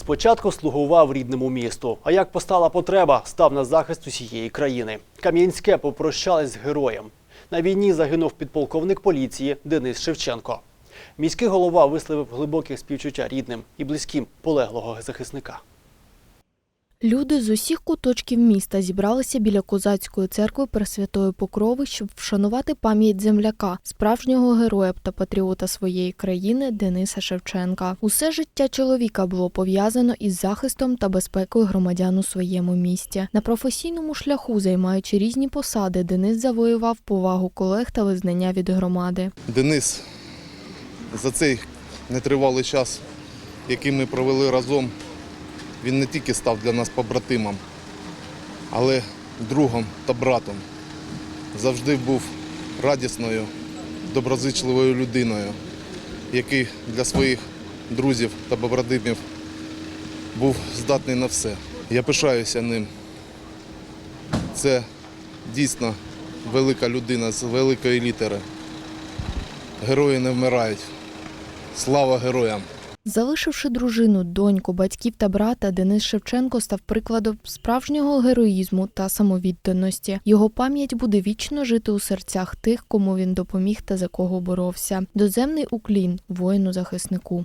Спочатку слугував рідному місту, а як постала потреба, став на захист усієї країни. Кам'янське попрощались з героєм. На війні загинув підполковник поліції Денис Шевченко. Міський голова висловив глибоке співчуття рідним і близьким полеглого захисника. Люди з усіх куточків міста зібралися біля козацької церкви Пресвятої Покрови, щоб вшанувати пам'ять земляка, справжнього героя та патріота своєї країни Дениса Шевченка. Усе життя чоловіка було пов'язано із захистом та безпекою громадян у своєму місті. На професійному шляху, займаючи різні посади, Денис завоював повагу колег та визнання від громади. Денис за цей нетривалий час, який ми провели разом, він не тільки став для нас побратимом, але другом та братом. Завжди був радісною, доброзичливою людиною, який для своїх друзів та побратимів був здатний на все. Я пишаюся ним. Це дійсно велика людина з великої літери. Герої не вмирають. Слава героям! Залишивши дружину, доньку, батьків та брата, Денис Шевченко став прикладом справжнього героїзму та самовідданості. Його пам'ять буде вічно жити у серцях тих, кому він допоміг та за кого боровся. Доземний уклін воїну захиснику.